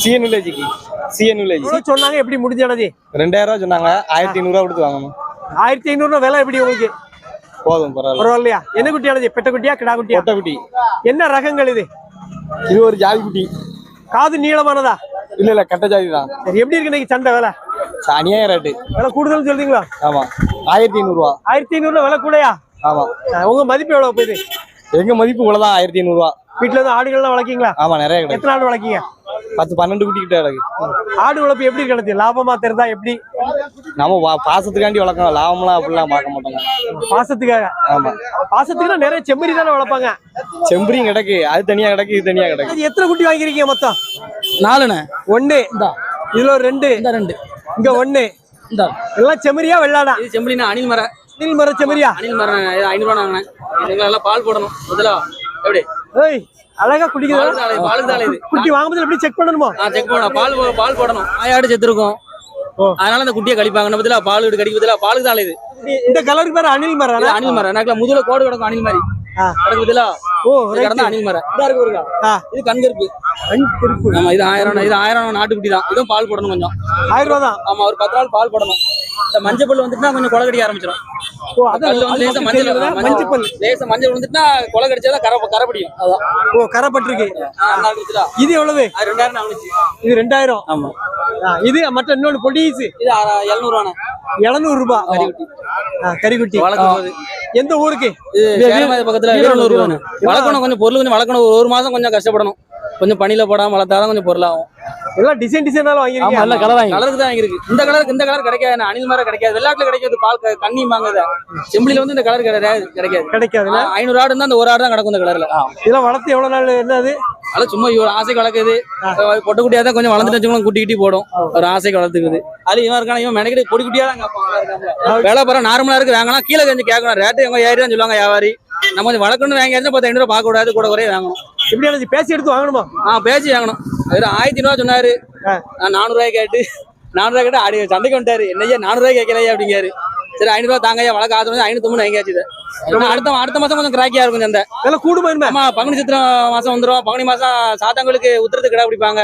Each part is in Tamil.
சிஎன் வில்லேஜுக்கு சிஎன் வில்லேஜ் சொன்னாங்க எப்படி முடிஞ்சானது ரெண்டாயிரம் ரூபா சொன்னாங்க. ஆயிரத்தி ஐநூறுரூவா கொடுத்து வாங்கணும். ஆயிரத்தி ஐநூறுனா விலை எப்படி உங்களுக்கு? போதும் பரவாயில்ல. பரவாயில்லையா? என்ன குட்டியானது பெட்ட குட்டியா கிடா குட்டியா? கொட்டை குட்டி என்ன ரகங்கள் இது? இது ஒரு ஜாதி குட்டி. காது நீளமானதா? இல்ல இல்ல கட்ட ஜாதி தான். சரி எப்படி இருக்கு இன்னைக்கு சந்தை விலை? அநியாய ரேட்டு விலை கூடுதல் சொல்றீங்களா? ஆமா. ஆயிரத்தி ஐநூறுரூவா ஆயிரத்தி ஐநூறுல விலை கூடயா? ஆமா. உங்க மதிப்பு எவ்வளவு போகுது? எங்க மதிப்பு இவ்வளவுதான் ஆயிரத்தி ஐநூறுரூவா வீட்டுல இருந்து ஆடுகள்லாம் வளர்க்கீங்களா? ஆமா நிறைய எத்தனை ஆடு வளர்க்கீங்க? பத்து பன்னெண்டு குட்டி கிட்ட கிடக்கு ஆடு வளர்ப்பு எப்படி கிடைச்சு லாபமா தெரிதா எப்படி? நம்ம வா- பாசத்துக்காண்டி வளர்க்கணும் லாபம்லாம் அப்படிலாம் பார்க்க மாட்டாங்க. பாசத்துக்காக? ஆமா. பாசத்துக்கு நிறைய செம்மறி தானே வளர்ப்பாங்க. செம்பரியும் கிடக்கு. அது தனியா கிடக்கு இது தனியா கிடக்கு. எத்தனை குட்டி வாங்கிருக்கீங்க மொத்தம்? நாலுண்ணே. ஒண்ணு. இதுல ஒரு ரெண்டு. இந்த ரெண்டு. இங்க ஒண்ணு. இந்த. எல்லாம் செம்மறியா வெள்ளாடா? இது செம்பிளினா அணில் மரம் நீல் மர செம்மறியா அணில் மரம் ஐநூறுவா வாங்கினேன் இதுங்க எல்லாம் பால் போடணும். முதல்ல எப்படி? ஏய் அழகா குடிக்குதா. குட்டி வாங்கும்போது எப்படி செக் பண்ணணுமா? செக் பண்ணணும். பால் பால் போடணும். ஆயாடு செத்துருக்கும். அதனால அந்த குட்டியை கழிப்பாங்க நம்ம பதிலா பால் விட்டு கடிக்க பதிலா பாலுக்கு தான் அலையுது இந்த கலருக்கு பேர் அணில் மரம் இது அணில் மரம். எனக்கு முதல்ல கோடு கிடக்கும் அணில் மாதிரி. கிடக்கு பதிலா ஓ இது கிடந்தா அணில் மரம். இதா இருக்கு ஒருக்கா. இது கண்கருப்பு ஆமா இது ஆயிரம் இது ஆயிரம் நாட்டுக்குட்டி தான். இதுவும் பால் போடணும் கொஞ்சம். ஆயிரம் ரூபா தான். ஆமா ஒரு பத்து நாள் பால் போடணும். இந்த மஞ்சள் பல் வந்துட்டுனா கொஞ்சம் கொலை கடிக்க ஆரம்பிச்சிடும் ஓ அது வந்து லேசா மஞ்சள் மஞ்சள் மஞ்சள் பல் லேசா மஞ்சள் வந்துட்டுனா கொலை கடிச்சாதான் கரை கரை பிடிக்கும் அதான். ஓ இருக்குதுடா. இது எவ்வளவு? அது ரெண்டாயிரம் ஆகுச்சு இது ரெண்டாயிரம்? ஆமா. இது மற்ற இன்னொன்று பொடிசு. இது எழுநூறுவாண்ணே. எழுநூறு ரூபாய் கறிக்குட்டி. கறிக்குட்டி. வளர்க்கும் போது எந்த ஊருக்கு? பக்கத்துல வளர்க்கணும் கொஞ்சம் பொருள் கொஞ்சம் வளர்க்கணும். ஒரு ஒரு மாசம் கொஞ்சம் கஷ்டப்படணும். கொஞ்சம் பனியில போடாம வளர்த்தாதான் கொஞ்சம் பொருளாகும். எல்லாம் டிசைன் டிசைனால வாங்கிருக்கீங்க நல்ல கலர் கலருக்கு தான் இருக்கு இந்த கலருக்கு இந்த கலர் கிடைக்காது அணில் மரம் கிடைக்காது. வெள்ளாட்டுல கிடைக்காது பால் க- கன்னி வாங்குது செம்பிளில வந்து இந்த கலர் கிடையாது கிடைக்காது. கிடைக்காதுல்ல? ஆ, ஐநூறு ஆடு இருந்தா அந்த ஒரு ஆடு தான் கிடக்கும் இந்த கலர்ல இதெல்லாம் வளர்த்து எவ்வளவு நாள் என்னது அதெல்லாம் சும்மா இவ்வளவு ஆசைக்கு வளர்க்குது பொட்டு குட்டியா தான் கொஞ்சம் வளர்ந்துட்டு குட்டி குட்டி போடும். ஒரு ஆசைக்கு வளர்த்துக்குது அது இவன் இருக்கான இவன் மெனக்கிட்டு பொடி குட்டியா தான் வேலை பரம் நார்மலா இருக்கு வாங்கலாம். கீழே கொஞ்சம் கேட்கணும். ரேட்டு எங்க ஏறி தான் சொல்லுவாங்க வியாபாரி. நம்ம கொஞ்சம் வளர்க்கணும் வாங்கியாச்சுன்னா பத்து ஐநூறு பார்க்க கூடாது கூட குறைய வாங்கணும். எப்படி எனக்கு பேசி எடுத்து வாங்கணுமா? ஆ பேச்சு வாங்கணும். வெறும் ஆயிரத்தி ரூபா சொன்னாரு. நான் நானூறுவாய் கேட்டு. நானூறுவா கேட்டு ஆடி சண்டைக்கு வந்துட்டாரு. என்னையா நானூறுவாய் கேட்கலையா அப்படிங்காரு சரி ஐநூறுவா தாங்கய்யா வழக்கு ஆறு ஐநூத்தி தொண்ணூறு வாங்கியாச்சு இதை. அடுத்த அடுத்த மாசம் கொஞ்சம் கிராக்கியா இருக்கும் இந்த இதெல்லாம் கூடுமா ஆமா பங்குனி சித்திரம் மாசம் வந்துரும். பங்குனி மாசம் சாத்தங்களுக்கு உத்திரத்து கிடா பிடிப்பாங்க.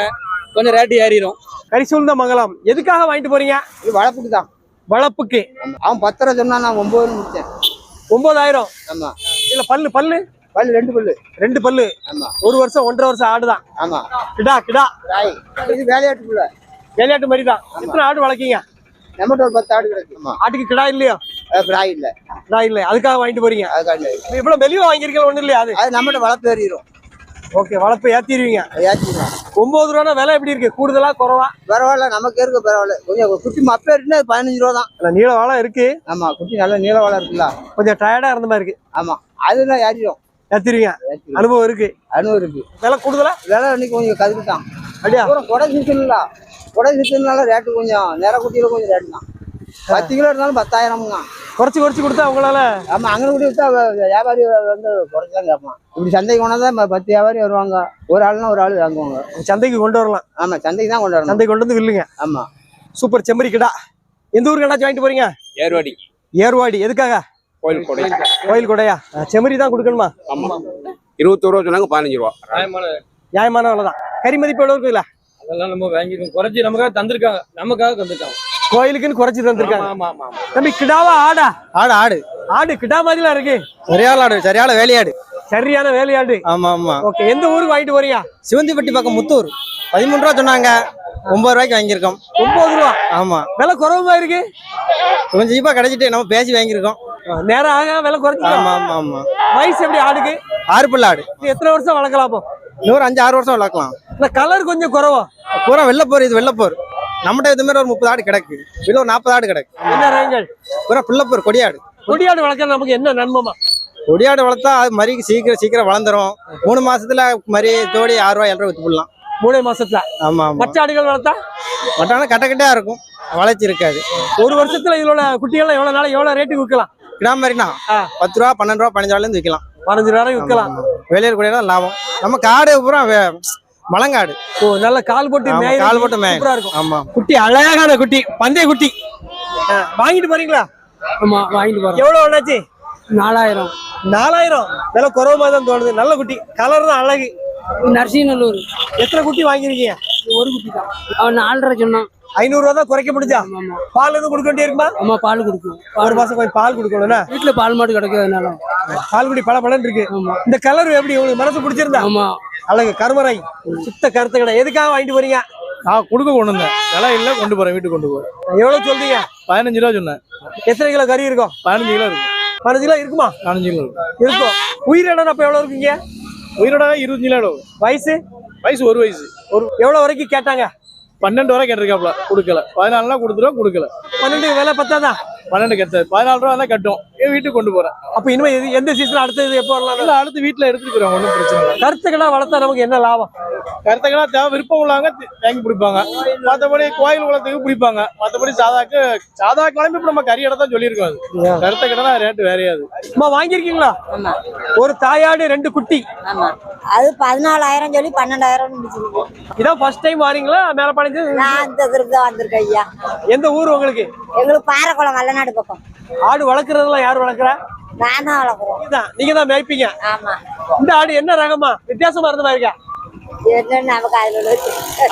கொஞ்சம் ரேட்டு ஏறிடும் கரிசூல் தான் மங்கலம். எதுக்காக வாங்கிட்டு போறீங்க? இது வளர்ப்புக்கு தான். வளர்ப்புக்கு. அவன் பத்து ரூபா சொன்னா நான் ஒன்பது முடிச்சேன் ஒன்பதாயிரம் ஆமா. இல்ல பல்லு பல்லு? பல்லு ரெண்டு பல்லு. ரெண்டு பல்லு. ஒரு வருஷம் ஒன்றரை வருஷம் ஆடுதான். ஆமா. கிடா கிடா. இது வேலையாட்டுக்குள்ள. விளையாட்டு மாதிரி தான் எத்தனை ஆடு வளர்க்கீங்க? நம்மகிட்ட ஒரு பத்து ஆடு ஆட்டுக்கு கிடா இல்லையா? ராய் இல்ல. கிடா இல்லை. அதுக்காக வாங்கிட்டு போறீங்க. அதுக்காக இவ்வளவு மெலிவா வாங்கியிருக்கீங்க ஒண்ணு இல்லையா அது? அது நம்மகிட்ட வளர்ப்பு ஏறிடும் ஓகே வளர்ப்பு ஏத்திடுவீங்க. ஏற்றிடலாம் ஒன்பது ரூபா விலை எப்படி இருக்கு? கூடுதலா குறவா? பரவாயில்ல நமக்கு இருக்க பரவாயில்ல. கொஞ்சம் குட்டி மப்பே இருக்குன்னா பதினஞ்சு ரூபா தான். இல்ல நீள வாழை இருக்கு. ஆமா குட்டி நல்ல நீள இருக்குல்ல. கொஞ்சம் டயர்டா இருந்த மாதிரி இருக்கு. ஆமா அதெல்லாம் ஏறிடும் ஏத்திடுவீங்க ஏற்றிடும் அனுபவம் இருக்கு. அனுபவம் இருக்கு. விலை கூடுதலா? விலை இன்னைக்கு கொஞ்சம் கதுக்கு தான் அப்படியா? அப்புறம் கொடை சீசன்ல. கொடை சீசன்னால ரேட்டு கொஞ்சம் நேர குட்டியில கொஞ்சம் ரேட்டு தான். பத்து கிலோ இருந்தாலும் பத்தாயிரம் தான் குறைச்சு குறைச்சு கொடுத்தா உங்களால? ஆமா அங்கே கூட வித்தா வ- வியாபாரி வந்து குறைச்சு தான் கேட்பான். இப்படி சந்தைக்கு கொண்டாந்தா பத்து வியாபாரி வருவாங்க. ஒரு ஆளுனா ஒரு ஆள் வாங்குவாங்க. சந்தைக்கு கொண்டு வரலாம். ஆமா சந்தைக்கு தான் கொண்டு வரணும். சந்தைக்கு கொண்டு வந்து வில்லுங்க. ஆமா. சூப்பர் செம்மறி கிடா. எந்த ஊருக்கு கிடா வாங்கிட்டு போறீங்க? ஏர்வாடி ஏர்வாடி. எதுக்காக? கோயில் கொடை கோயில் கொடையா? செம்மறி தான் கொடுக்கணுமா? ஆமா. இருபத்தோரு ரூபா சொன்னாங்க பதினஞ்சு ரூபா. நியாயமான விலை தான். கறி மதிப்பு எவ்வளவு இருக்குல்ல அதெல்லாம் நம்ம வாங்கிருக்கோம் குறைச்சி நமக்காக தந்திருக்காங்க. நமக்காக தந்துட்டாங்க கோயிலுக்குன்னு குறைச்சு தந்திருக்காங்க. ஆமா ஆமா தம்பி கிடாவா ஆடா? ஆடு ஆடு. ஆடு கிடா மாதிரிலாம் இருக்கு. சரியான ஆடு சரியான வேலையாடு. சரியான வேலையாடு. ஆமா ஆமா. ஓகே எந்த ஊருக்கு வாங்கிட்டு போறீங்க? சிவந்திப்பட்டி பக்கம் முத்தூர். பதிமூணு ரூபா சொன்னாங்க. ஒன்பது ரூபாய்க்கு வாங்கியிருக்கோம். ஒன்பது ரூபா? ஆமா. விலை குறைவா இருக்கு? கொஞ்சம் சீப்பா கிடைச்சிட்டு நம்ம பேசி வாங்கியிருக்கோம். நேரம் ஆக விலை குறைச்சு ஆமா ஆமா ஆமா. வயசு எப்படி ஆடுக்கு? ஆறு பல்லு ஆடு எத்தனை வருஷம் வளர்க்கலாம் இன்னொரு அஞ்சு ஆறு வருஷம் வளர்க்கலாம். இந்த கலர் கொஞ்சம் குறைவா? பூரா வெள்ளப்போர் இது வெள்ளப்போர். நம்மகிட்ட இது மாதிரி ஒரு முப்பது ஆடு கிடக்கு. இதுல ஒரு நாற்பது ஆடு கிடக்கு. என்ன ரகங்கள்? பூரா பிள்ளைப்போர் கொடியாடு. கொடியாடு வளர்க்க நமக்கு என்ன நன்மமா? கொடியாடு வளர்த்தா அது மறி சீக்கிரம் சீக்கிரம் வளர்ந்துரும். மூணு மாசத்துல மறி தோடி ஆறு ரூபாய் ஏழு ரூபாய் வித்து போடலாம். மூணு மாசத்துல? ஆமா மற்ற ஆடுகள் வளர்த்தா? ஆனா கட்ட கட்டையா இருக்கும். வளர்ச்சி இருக்காது. ஒரு வருஷத்துல இதோட குட்டிகள்லாம் எவ்வளவு நாள் எவ்வளவு ரேட்டுக்கு விற்கலாம்? கிடாம மாதிரினா ஆ. பத்து ரூபா பன்னெண்டு ரூபா பதினஞ்சு ரூபாயில இருந்து விற்கலாம் பதினஞ்சு ரூபாய் விற்கலாம் வெளியூர் கூட லாபம். நம்ம காடு பூரா மலங்காடு. ஓ நல்ல கால் போட்டு மேய கால் போட்டு. சூப்பரா இருக்கும். ஆமா. குட்டி அழகான குட்டி பந்தய குட்டி. வாங்கிட்டு போறீங்களா? ஆமா வாங்கிட்டு போறோம். எவ்வளவு அண்ணாச்சி நாலாயிரம். நாலாயிரம். விலை குறவு மாதிரி தான் தோணுது. நல்ல குட்டி. கலர் தான் அழகு. நரசிங்கநல்லூர் எத்தனை குட்டி வாங்கிருக்கீங்க ஒரு குட்டி தான். அவன் நாலரை சொன்னான். ஐநூறு ரூபா தான் குறைக்க முடிஞ்சா? பால் எதுவும் கொடுக்க வேண்டியிருக்குமா? அம்மா பால் கொடுக்கும். ஒரு மாசம் கொஞ்சம் பால் கொடுக்கணும்னா வீட்டுல பால் மாடு கிடைக்கிறதுனால பால் குடி பல பலன் இருக்கு. ஆமா. இந்த கலர் எப்படி உங்களுக்கு மனசு பிடிச்சிருந்தா? ஆமா. அழகு கருமராய் சுத்த கருத்து கடை. எதுக்காக வாங்கிட்டு போறீங்க? நான் கொடுக்க கொண்டு வந்தேன் விலை இல்ல கொண்டு போறேன் வீட்டுக்கு கொண்டு போறேன். எவ்வளவு சொல்றீங்க? பதினஞ்சு ரூபா சொன்னேன். எத்தனை கிலோ கறி இருக்கும்? பதினஞ்சு கிலோ இருக்கும். பதினஞ்சு கிலோ இருக்குமா? பதினஞ்சு கிலோ இருக்கும். இருக்கும். உயிர் இடம் அப்ப எவ்வளவு இருக்குங்க? உயிரோட இருபத்தஞ்சு கிலோ வயசு? வயசு ஒரு வயசு. ஒரு எவ்வளவு வரைக்கும் கேட்டாங்க? பன்னெண்டு வரை கேட்டிருக்காப்ல கொடுக்கல. பதினாலுனா கொடுத்துருவோம் கொடுக்கல. பன்னெண்டு விலை பத்தாதான் பன்னெண்டு கட்டாது பதினாலு ரூபா தான் கட்டும். என் வீட்டுக்கு கொண்டு போறேன். அப்ப இனிமே எது- எந்த சீசன் அடுத்தது எப்போ வரலாம்? இல்ல அடுத்து வீட்டுல எடுத்துட்டு போறோம் ஒன்றும் பிரச்சனை இல்லை. கருத்துக்கடா வளர்த்தா நமக்கு என்ன லாபம்? கருத்தக்கெல்லாம் தேவை விருப்பம் உள்ளவங்க தி- வாங்கி பிடிப்பாங்க. மற்றபடி கோயில் குளத்துக்கு பிடிப்பாங்க. மற்றபடி சாதாக்கு சாதா கிளம்பி இப்ப நம்ம கறி தான் சொல்லியிருக்கோம் அது. கருத்த கடை ரேட்டு வேறையாது. அம்மா வாங்கியிருக்கீங்களா? ஒரு தாயாடு ரெண்டு குட்டி. அது பதினாலாயிரம் சொல்லி பன்னெண்டாயிரம் இதான் ஃபர்ஸ்ட் டைம் வாரீங்களா? மேல படைஞ்சு நான் இந்த திருப்பி தான் வந்திருக்கேன் ஐயா. எந்த ஊர் உங்களுக்கு? எங்களுக்கு பாறைக்குளம் வல்லநாடு பக்கம். ஆடு வளர்க்கறதெல்லாம் யார் வளர்க்குறா? நான் தான் வளர்க்குறோம். நீதான் நீங்க தான் மேய்ப்பீங்க. ஆமா. இந்த ஆடு என்ன ரகமா? வித்தியாசமா இருந்த மாதிரி இருக்கா? உள்ள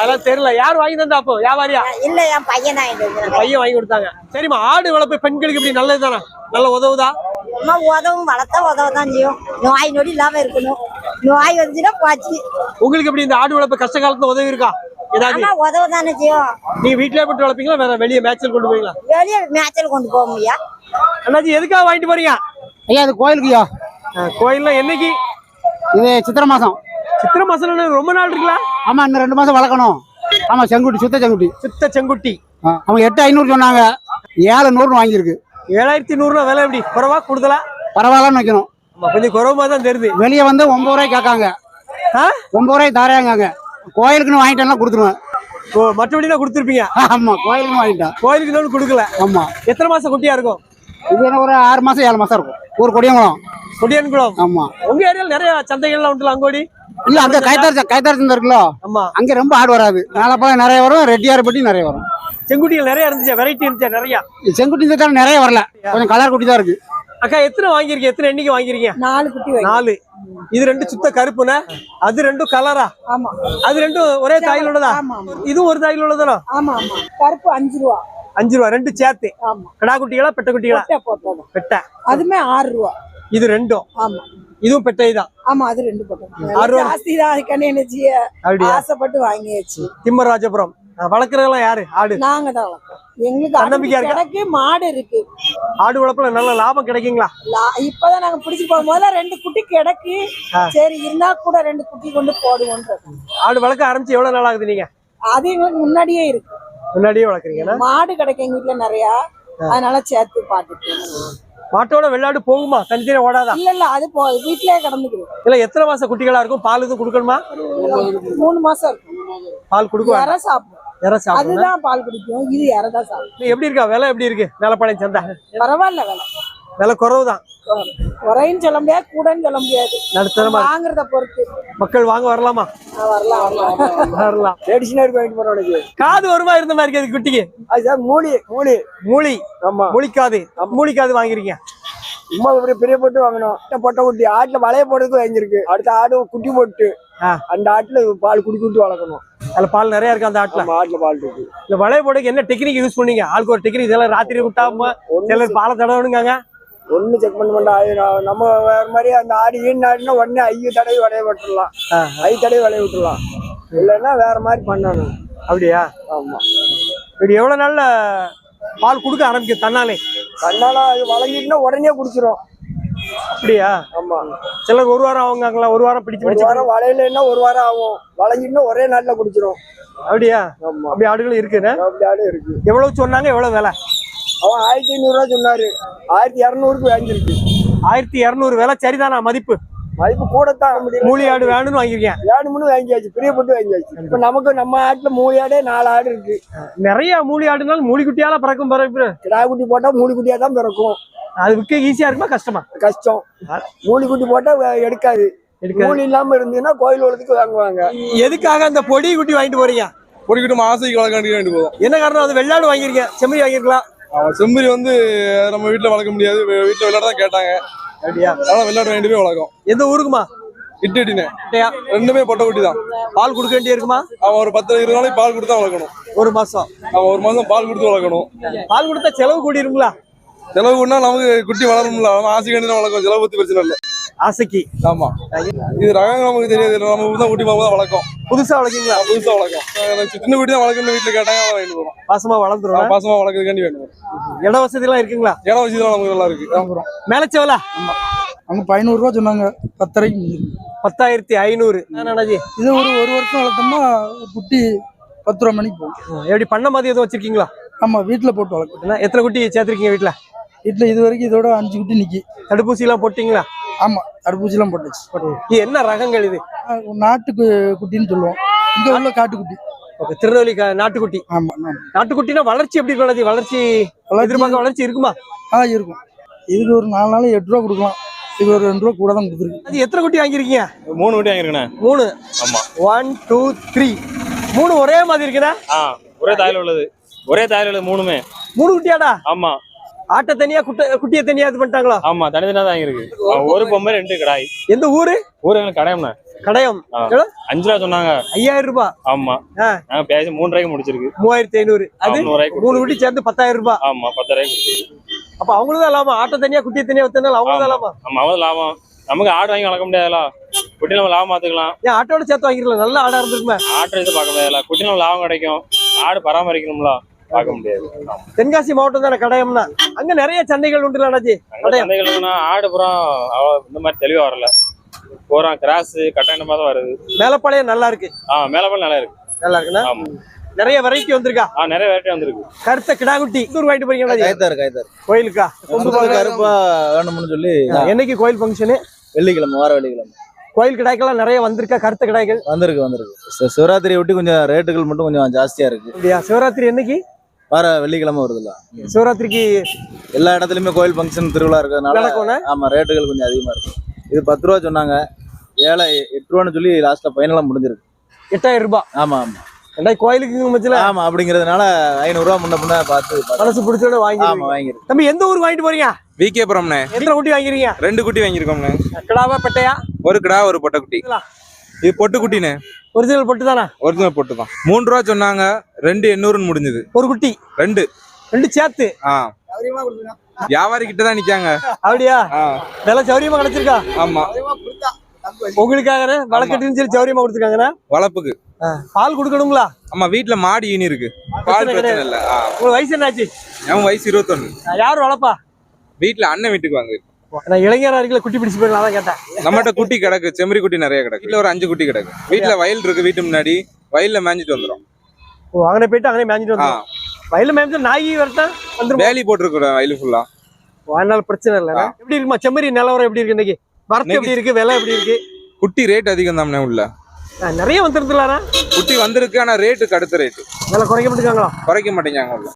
அதெல்லாம் தெரியல. யார் வாங்கி தந்தா அப்போ? வியாபாரியா? இல்ல என் பையன். பையன் வாங்கி கொடுத்தாங்க. சரிம்மா ஆடு வளர்ப்பு பெண்களுக்கு இப்படி நல்லது தானே? நல்ல உதவுதா? அம்மா உதவும் வளர்த்தா உதவ தான் செய்யும் நோய் நொடி இல்லாம இருக்கணும். நோய் வந்துச்சுன்னா போச்சு. உங்களுக்கு எப்படி இந்த ஆடு வளர்ப்பு கஷ்ட காலத்துல உதவி இருக்கா? ஏதாவது உதவ தானே செய்யும் நீங்க வீட்லயே போட்டு வளர்ப்பீங்களா? வேற வெளியே மேட்சல் கொண்டு போவீங்களா? வெளியே மேய்ச்சல் கொண்டு போக முடியா? அண்ணாச்சி எதுக்காக வாங்கிட்டு போறீங்க? ஐயா அது கோயிலுக்குயா கோயில்ல என்னைக்கு? இது சித்திரை மாசம் சித்திரை மாசம் ரொம்ப நாள் இருக்குல்ல? ஆமா இன்னும் ரெண்டு மாசம் வளர்க்கணும். ஆமா செங்குட்டி சுத்த செங்குட்டி. சித்த செங்குட்டி. அவங்க எட்டு ஐநூறு சொன்னாங்க. ஏழு நூறுன்னு வாங்கியிருக்கு. ஏழாயிரத்தி நூறுனா விலை எப்படி? குறவா கூடுதலா? பரவாயில்லன்னு வைக்கணும். கொஞ்சம் குறவமா தான் தெரியுது. வெளியே வந்து ஒன்பது ரூபாய் கேட்காங்க. ஆ? ஒன்பது ரூபாய் தாராங்க கோயிலுக்குன்னு வாங்கிட்டேன்னா கொடுத்துருவேன். ஓ மற்றபடி தான் கொடுத்துருப்பீங்க. ஆமா கோயிலுக்கு வாங்கிட்டேன். கோயிலுக்கு தான் கொடுக்கல. ஆமா. எத்தனை மாசம் குட்டியா இருக்கும்? இது என்ன ஒரு ஆறு மாசம் ஏழு மாசம் இருக்கும். ஒரு கொடியங்குளம். கொடியான்குளம் ஆமா. உங்க ஏரியால நிறைய சந்தைகள்லாம் உண்டுல அங்கோடி? இல்ல அங்க கைத்தார் கைத்தார் சந்தை இருக்குல்ல? ஆமா. அங்க ரொம்ப ஆடு வராது. நாலப்பழம் நிறைய வரும் ரெட்டியார்பட்டி நிறைய வரும். செங்குட்டிகள் நிறைய இருந்துச்சு? வெரைட்டி இருந்துச்சு நிறைய? செங்குட்டி இந்த தடவை நிறைய வரல. கொஞ்சம் கலர் குட்டி தான் இருக்கு. அக்கா எத்தனை வாங்கிருக்கீங்க எத்தனை எண்ணிக்கை வாங்கிருக்கீங்க நாலு குட்டி நாலு. இது ரெண்டு சுத்த கருப்புன அது ரெண்டும் கலரா ஆமா. அது ரெண்டும் ஒரே தாயில் உள்ளதா இதுவும் ஒரு தாயில் உள்ளதானா ஆமா ஆமா. கருப்பு அஞ்சு ரூபா. அஞ்சு ரூபா ரெண்டு சேர்த்து. ஆமா. கடா குட்டிகளா பெட்ட குட்டிகளா? பொட்டை அதுமே ஆறு ரூபா. இது ரெண்டும். ஆமா. இதுவும் பெட்டை தான் ஆமா அது ரெண்டு போட்டோம் ஆறு ரூபா. ஆசைப்பட்டு வாங்கியாச்சு. திம்மராஜபுரம். வளர்க்குறதெல்லாம் யாரு? ஆடு. நாங்க தான் வளர்க்கிறோம். எங்களுக்கு தன்னம்பிக்கையா இருக்கா? கிடக்கு மாடு இருக்கு. ஆடு வளர்ப்புல நல்ல லாபம் கிடைக்குங்களா? லா- இப்பதான் நாங்க பிடிச்சு போகும் முதல்ல ரெண்டு குட்டி கிடக்கு. ஆ. சரி இருந்தா கூட ரெண்டு குட்டி கொண்டு போடுவோம் ஆடு வளர்க்க ஆரம்பிச்சு எவ்வளவு நாள் ஆகுது நீங்க? அது எங்களுக்கு முன்னாடியே இருக்கு. முன்னாடியே வளர்க்குறீங்கன்னா மாடு கிடைக்கும் எங்க வீட்டுல நிறைய. அதனால சேர்த்து பாத்துட்டு மாட்டோட வெள்ளாடு போகுமா? தனித்தனியா ஓடாதா? இல்ல இல்ல அது போ வீட்லயே கிடந்துக்குது. இல்ல எத்தனை மாசம் குட்டிகளா இருக்கும்? பால் எதுவும் கொடுக்கணுமா? மூணு மாசம் இருக்கும். பால் கொடுக்குவா? இற சாப்பிடும். இற சாப்பிடும்? அதுதான் பால் குடிக்கும். இது இறதான் சாப்பிடும். எப்படி இருக்கா? விலை எப்படி இருக்கு? மேலப்பாளையம் சந்தை. பரவாயில்ல விலை. விலை குறவு தான் குறைன்னு சொல்ல முடியாது கூடன்னு சொல்ல முடியாது. நடுத்தரமா. வாங்குறத பொறுத்து. மக்கள் வாங்க வரலாமா? வரலாம் வரலாம் வரலாம். ட்ரெடிஷனல் வாங்கிட்டு போறவனுக்கு காது வருமா இருந்த மாதிரி இருக்கு குட்டிக்கு? அதுதான் மூலி மூலி. மூலி. ஆமா. மூலிக்காது. மூலிக்காது வாங்கிருக்கீங்க. சும்மா இப்படி பெரிய போட்டு வாங்கணும். பொட்டை குட்டி. ஆட்டுல வளைய போடுறதுக்கு வாங்கியிருக்கு. அடுத்த ஆடு குட்டி போட்டு. அந்த ஆட்டுல பால் குடி குட்டி வளர்க்கணும். அதுல பால் நிறைய இருக்கு அந்த ஆட்டுல. ஆட்டுல பால் இருக்கு. இந்த வளைய போடுக்கு என்ன டெக்னிக் யூஸ் பண்ணீங்க? ஆளுக்கு ஒரு டெக்னிக் இதெல்லாம் ராத்திரி விட்டாம சிலர் பாலை தடவணுங்க ஒண்ணு செக் பண்ண மாட்டோம் நான் நம்ம வேற மாதிரி அந்த ஆடு ஈன் ஆடுனா உடனே ஐயோ தடவை வளைய விட்டுறலாம். ஐ தடவை வளைய விட்டுறலாம். இல்லைன்னா வேற மாதிரி பண்ணணும். அப்படியா? ஆமா. இப்படி எவ்வளவு நாள்ல பால் கொடுக்க ஆரம்பிக்கும் தன்னாலே? தன்னால அது வளைஞ்சிட்டுனா உடனே குடிச்சிரும். அப்படியா? ஆமா. சிலர் ஒரு வாரம் ஆகுங்களா ஒரு வாரம் பிடிச்சு பிடிச்சு வாரம் வளையலன்னா ஒரு வாரம் ஆகும். வளைஞ்சிட்டுனா ஒரே நாள்ல குடிச்சிரும். அப்படியா? ஆமா. அப்படி ஆடுகள் இருக்குன்னு? அப்படி ஆடு இருக்கு. எவ்வளவு சொன்னாங்க எவ்வளவு விலை? அவன் ஆயிரத்தி ஐநூறு ரூபா சொன்னாரு. ஆயிரத்தி இரநூறுக்கு வாங்கியிருக்கு. ஆயிரத்தி இரநூறு விலை சரிதானா மதிப்பு? மதிப்பு கூடத்தான் முடியல. மூலி ஆடு வேணும்னு வாங்கியிருக்கேன். வேணும்னு வாங்கியாச்சு பிரியப்பட்டு வாங்கியாச்சு. இப்ப நமக்கு நம்ம ஆட்டுல மூணு ஆடே நாலு ஆடு இருக்கு. நிறைய மூலி ஆடுனாலும் மூலி குட்டியால பறக்கும் பிறகு கிடா குட்டி போட்டா மூணு குட்டியா தான் பிறக்கும். அது விற்க ஈஸியா இருக்குமா கஷ்டமா? கஷ்டம். மூணு குட்டி போட்டா வே- எடுக்காது. எடுக்காது. மூணு இல்லாம இருந்ததுன்னா கோயில் உலகத்துக்கு வாங்குவாங்க. எதுக்காக அந்த பொடி குட்டி வாங்கிட்டு போறீங்க? பொடிக்கிட்டு ஆசைக்கு வளர்க்காண்டி வேண்டி போதும் என்ன காரணம் அது வெள்ளாடு வாங்கியிருக்கேன். செம்மறி வாங்கியிருக்கலாம். செம்பரி வந்து நம்ம வீட்டுல வளர்க்க முடியாது. வீட்டுல விளையாட தான் கேட்டாங்க. அதனால விளையாட போய் வளர்க்கும். எந்த ஊருக்குமா? இட்டு இட்டினே ரெண்டுமே பொட்டை குட்டி தான் பால் கொடுக்க வேண்டிய இருக்குமா? அவன் ஒரு பத்து இருபது நாளைக்கு பால் கொடுத்தா வளர்க்கணும். ஒரு மாசம். அவன் ஒரு மாசம் பால் கொடுத்து வளர்க்கணும். பால் கொடுத்தா செலவு கூடிருங்களா? செலவு பண்ணா நமக்கு குட்டி வளரும்ல. அவன் ஆசை கண்டி வளர்க்கும். செலவு பத்தி பிரச்சனை இல்லை. ஆசைக்கு. ஆமா. இது ரகம் நமக்கு தெரியாது. நம்ம தான் குட்டி மாமா தான் வளர்க்கும். புதுசா வளர்க்கீங்களா? புதுசா வளர்க்கும். சின்ன குட்டி தான் வளர்க்கணும்னு வீட்டுல கேட்டாங்க வாங்கிட்டு போறோம். பாசமா வளர்ந்துரும் பாசமா வளர்க்கறதுக்காண்டி வேணும். இட வசதி எல்லாம் இருக்குங்களா? இடம் வச்சுதான் நமக்கு நல்லா இருக்கு. அப்புறம் மேலச்சவலா அங்க பதினோரு ரூபா சொன்னாங்க. பத்தரைக்கு. பத்தாயிரத்தி ஐநூறு. அண்ணாஜி இது ஒரு ஒரு வருஷம் வளர்த்தோம்னா ஒரு குட்டி பத்து ரூபா மணிக்கு போகும். எப்படி பண்ண மாதிரி எதுவும் வச்சிருக்கீங்களா? ஆமா வீட்டுல போட்டு வளர்க்கும் என்ன, எத்தனை குட்டி சேர்த்திருக்கீங்க வீட்டுல வீட்டுல இது வரைக்கும் இதோட அஞ்சு குட்டி நிக்கி. தடுப்பூசி எல்லாம் போட்டீங்களா? ஆமா தடுப்பூசிலாம் போட்டுச்சு. இது என்ன ரகங்கள் இது? நாட்டு குட்டின்னு சொல்லுவோம். இங்க உள்ள காட்டுக்குட்டி. ஓகே திருநெல்வேலி நாட்டுக்குட்டி. ஆமா. நாட்டுக்குட்டினா வளர்ச்சி எப்படி அண்ணாச்சி? வளர்ச்சி எதிர்பார்க்க வளர்ச்சி இருக்குமா? ஆ இருக்கும். இதுக்கு ஒரு நாலு நாள் எட்டு ரூபா கொடுக்கலாம். இது ஒரு ரெண்டு ரூபா கூட தான் கொடுத்துருக்கு. அது எத்தனை குட்டி வாங்கியிருக்கீங்க? மூணு குட்டி வாங்கிருக்கேன் மூணு. ஆமா. ஒன் டூ த்ரீ மூணு ஒரே மாதிரி இருக்குதா? ஆ ஒரே தாயில உள்ளது. ஒரே தாயில உள்ளது மூணுமே. மூணு குட்டியாடா? ஆமா. ஆட்டை தனியா குட்டை குட்டியை தனியா இது பண்ணிட்டாங்களா? ஆமா தனித்தனியா தான் இருக்கு. ஒரு பொம்மை ரெண்டு கடாய். எந்த ஊரு? ஊர் எங்களுக்கு கடையம்ண்ணே. கடையம்? அஞ்சு ரூபா சொன்னாங்க. ஐயாயிரம் ரூபாய் ஆமா. நாங்க பேசி மூணு ரூபாய்க்கு முடிச்சிருக்கு. மூவாயிரத்தி ஐநூறு. அது மூணு குட்டி சேர்ந்து பத்தாயிரம் ரூபாய் ஆமா பத்து ரூபாய்க்கு அப்ப அவங்களும் தான் லாபம். ஆட்டை தனியா குட்டியை தனியா வித்தனால அவங்களும் தான் லாபம். ஆமா அவ்வளவு லாபம். நமக்கு ஆடு வாங்கி வளர்க்க முடியாதுல. குட்டி நம்ம லாபம் பார்த்துக்கலாம். ஏன் ஆட்டோட சேர்த்து வாங்கிக்கலாம் நல்ல ஆடா இருந்திருக்குமே. ஆட்டு இது பார்க்க முடியாதுல. குட்டி நம்ம லாபம் கிடைக்கும். ஆடு பராமரிக்கணும்ல. பார்க்க முடியாது. தென்காசி மாவட்டம் தானே கடையம்னா? அங்க நிறைய சந்தைகள் உண்டு அண்ணாச்சி. அங்க சந்தைகள்னா ஆடு புறம் அவ்வளவு இந்த மாதிரி தெளிவா வரல. போறோம் கிராஸ் கட்டாயமா தான் வருது. மேலப்பாளையம் நல்லா இருக்கு. ஆ மேலப்பால் நல்லா இருக்கு. நல்லா இருக்குண்ணா? ஆமா. நிறைய வெரைட்டி வந்திருக்கா? ஆ நிறைய வெரைட்டி வந்திருக்கு. கருத்த கிடாகுட்டி. தூர் வாங்கிட்டு போறீங்க? கைத்தாரு கைத்தாரு கோயிலுக்கா? கருப்பா வேணும்னு சொல்லி என்னைக்கு கோயில் ஃபங்க்ஷனு வெள்ளிக்கிழமை வார வெள்ளிக்கிழமை. கோயில் கிடாய்க்கெல்லாம் நிறைய வந்திருக்கா கருத்த கிடாய்கள்? வந்திருக்கு வந்திருக்கு. சிவராத்திரியை ஒட்டி கொஞ்சம் ரேட்டுகள் மட்டும் கொஞ்சம் ஜாஸ்தியா இருக்கு. அப்படியா? சிவராத்திரி என்னைக்கு? வார வெள்ளிக்கிழமை வருதுல்ல. சிவராத்திரிக்கு எல்லா இடத்துலயுமே கோயில் ஃபங்க்ஷன் திருவிழா இருக்கிறதுனால ஆமா ரேட்டுகள் கொஞ்சம் அதிகமா இருக்கு இது பத்து ரூபா சொன்னாங்க. ஏழை எட்டு ரூபான்னு சொல்லி லாஸ்ட்ல ஃபைனலா முடிஞ்சிருக்கு. எட்டாயிரம் ரூபாய்? ஆமா ஆமா. ரெண்டாய் கோயிலுக்கு மத்தியில ஆமா அப்படிங்கிறதுனால ஐநூறு ரூபா முன்ன பின்ன பார்த்து மனசு பிடிச்சோட ஆமா வாங்கி வாங்கிருக்கு தம்பி எந்த ஊருக்கு வாங்கிட்டு போறீங்க? விகேபுரம்ண்ணே. எத்தனை குட்டி வாங்கிறீங்க ரெண்டு குட்டி வாங்கியிருக்கோம்ண்ணே. கிடாவா பெட்டையா? ஒரு கிடா ஒரு பொட்டை குட்டி இது பொட்டு குட்டிண்ணே ஒரிஜினல் பொட்டு தானே? ஒரிஜினல் பொட்டு தான். மூணு ரூபா சொன்னாங்க ரெண்டு எண்ணூறுன்னு முடிஞ்சது. ஒரு குட்டி? ரெண்டு. ரெண்டு சேர்த்து? ஆ. வியாபாரி கிட்ட தான் நிக்காங்க. அப்படியா? விலை சௌரியமா கிடைச்சிருக்கா? ஆமா. உங்களுக்காக வழக்கட்டுன்னு சொல்லி சௌரியமா கொடுத்துருக்காங்கண்ணா? வளர்ப்புக்கு. பால் கொடுக்கணுங்களா? ஆமா வீட்டுல மாடு ஈனி இருக்கு. பால் பிரச்சனை இல்ல. உங்களுக்கு வயசு என்னாச்சு? என் வயசு இருபத்தொன்னு. யார் வளர்ப்பா? வீட்டுல அண்ணன் வீட்டுக்கு வாங்க நான் இளைஞரா இருக்கல குட்டி பிடிச்சு போயிடலாம் அதான் கேட்டேன். நம்மகிட்ட குட்டி கிடக்கு செம்மறி குட்டி நிறைய கிடக்கு. வீட்டுல ஒரு அஞ்சு குட்டி கிடக்கு. வீட்டுல வயல் இருக்கு வீட்டு முன்னாடி. வயல்ல மேய்ஞ்சிட்டு வந்துரும். ஓ அங்கே போயிட்டு அங்கே மேய்ஞ்சிட்டு ஆ. வந்து வயல்ல மேய்ஞ்சு நாய் வரட்டா வந்துரும்? வேலி போட்டிருக்கிறோம் வயலு ஃபுல்லா அதனால பிரச்சனை இல்லை. எப்படி இருக்குமா? செம்மறி நிலவரம் எப்படி இருக்கு இன்னைக்கு? வரத்து எப்படி இருக்கு? விலை எப்படி இருக்கு? குட்டி ரேட் அதிகம் தான் உள்ள. நிறைய வந்துருந்துலாரா குட்டி வந்திருக்கு ஆனா ரேட்டு கடுத்த ரேட்டு விலை குறைக்க மாட்டேங்காங்களா குறைக்க மாட்டேங்காங்க